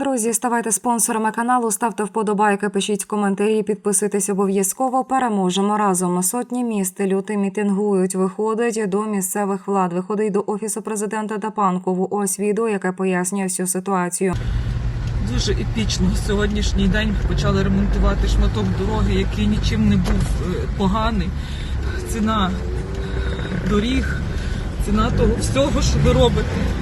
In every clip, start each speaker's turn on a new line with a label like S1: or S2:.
S1: Друзі, ставайте спонсорами каналу, ставте вподобайки, пишіть коментарі, підписуйтесь обов'язково. Переможемо разом. Сотні міст люди мітингують. Виходить до місцевих влад, виходить до офісу президента та панкову. Ось відео, яке пояснює всю ситуацію.
S2: Дуже епічно. Сьогоднішній день почали ремонтувати шматок дороги, який нічим не був е, поганий. Ціна доріг, ціна того всього, що ви робите.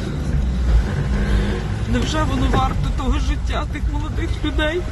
S2: Невже воно варто того життя тих молодих людей?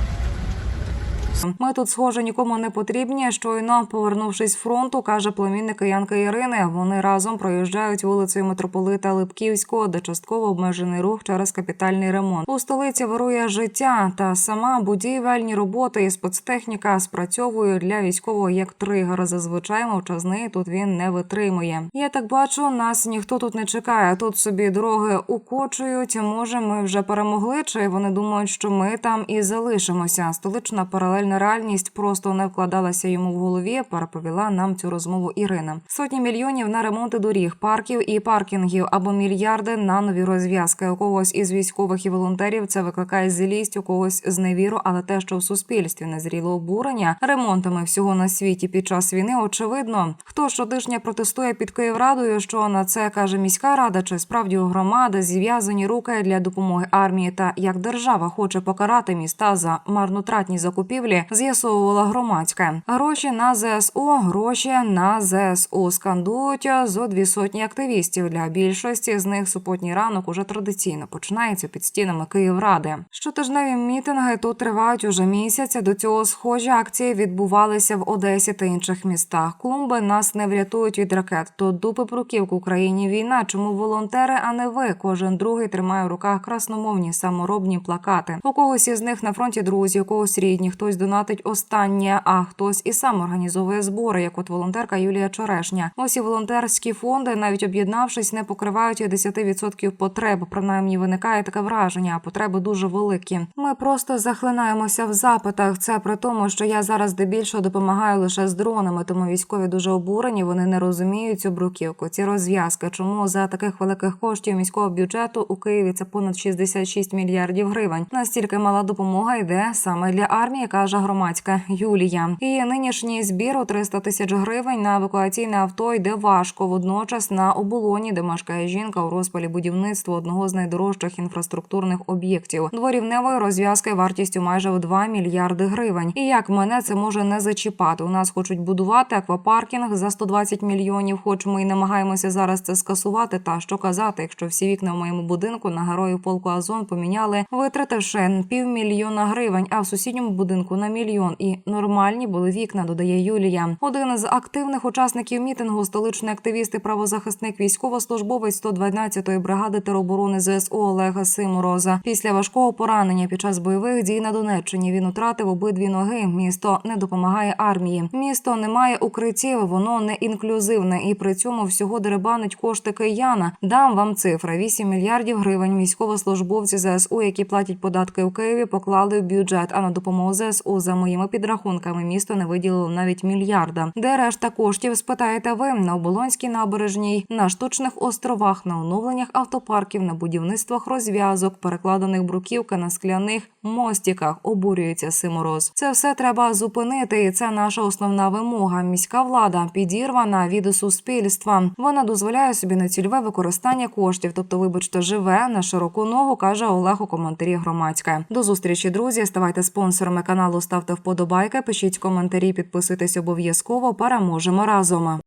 S1: Ми тут, схоже, нікому не потрібні. Щойно повернувшись з фронту, каже племінник Янки Ірини. Вони разом проїжджають вулицею митрополита Липківського, де частково обмежений рух через капітальний ремонт. У столиці вирує життя, та сама будівельні роботи і спецтехніка спрацьовують для військового як тригер. Зазвичай мовчазний тут він не витримує. Я так бачу, нас ніхто тут не чекає. Тут собі дороги укочують. Може, ми вже перемогли, чи вони думають, що ми там і залишимося. Столична паралельна реальність просто не вкладалася йому в голові. Переповіла нам цю розмову Ірина. Сотні мільйонів на ремонти доріг, парків і паркінгів або мільярди на нові розв'язки. У когось із військових і волонтерів це викликає злість, у когось зневіру, але те, що в суспільстві незріло обурення ремонтами всього на світі під час війни, очевидно. Хто щотижня протестує під Київрадою, що на це каже міська рада, чи справді у громади зв'язані руки для допомоги армії, та як держава хоче покарати міста за марнотратні закупівлі, з'ясовувала громадське. Гроші на ЗСУ, гроші на ЗСУ скандують зо дві сотні активістів. Для більшості з них суботній ранок уже традиційно починається під стінами Київради. Щотижневі мітинги тут тривають уже місяць. До цього схожі акції відбувалися в Одесі та інших містах. Клумби нас не врятують від ракет. То дупи пруків в Україні війна. Чому волонтери, а не ви? Кожен другий тримає в руках красномовні саморобні плакати. У когось із них на фронті друзі, у когось рідні, хтось донатить останнє, а хтось і сам організовує збори, як от волонтерка Юлія Черешня. І волонтерські фонди, навіть об'єднавшись, не покривають і 10% потреб. Принаймні виникає таке враження, а потреби дуже великі. Ми просто захлинаємося в запитах. Це при тому, що я зараз здебільшого допомагаю лише з дронами, тому військові дуже обурені. Вони не розуміють цю бруківку, ці розв'язки. Чому за таких великих коштів міського бюджету у Києві це понад 66 мільярдів гривень. Настільки мала допомога йде саме для армії, каже громадська Юлія. І нинішній збір у 300 тисяч гривень на евакуаційне авто йде важко. Водночас на оболоні, де мешкає жінка у розпалі будівництва одного з найдорожчих інфраструктурних об'єктів. Дворівневої розв'язки вартістю майже в 2 мільярди гривень. І як мене це може не зачіпати? У нас хочуть будувати аквапаркінг за 120 мільйонів. Хоч ми й намагаємося зараз це скасувати. Та що казати, якщо всі вікна в моєму будинку на героїв полку Азон поміняли, витративши півмільйона гривень, а в сусідньому будинку на мільйон. І нормальні були вікна, додає Юлія. Один з активних учасників мітингу, столичний активіст і правозахисник військовослужбовець 112-ї бригади тероборони ЗСУ Олега Симороза. Після важкого поранення під час бойових дій на Донеччині він втратив обидві ноги. Місто не допомагає армії. Місто не має укриттів, воно не інклюзивне і при цьому всього деребанить кошти кияна. Дам вам цифри: 8 мільярдів гривень. Військовослужбовці ЗСУ, які платять податки у Києві, поклали в бюджет. А на допомогу ЗСУ за моїми підрахунками місто не виділило навіть мільярда. Де решта коштів спитаєте ви на оболонській набережній, на штучних островах, на оновленнях автопарків, на будівництвах розв'язок, перекладених бруківка на скляних мостіках. Обурюється Симороз. Це все треба зупинити, і це наша основна вимога. Міська влада підірвана від суспільства. Вона дозволяє собі нецільове використання коштів, тобто, вибачте, живе на широку ногу, каже Олег у коментарі громадське. До зустрічі, друзі. Ставайте спонсорами каналу, ставте вподобайки, пишіть коментарі, підписуйтесь обов'язково. Переможемо разом.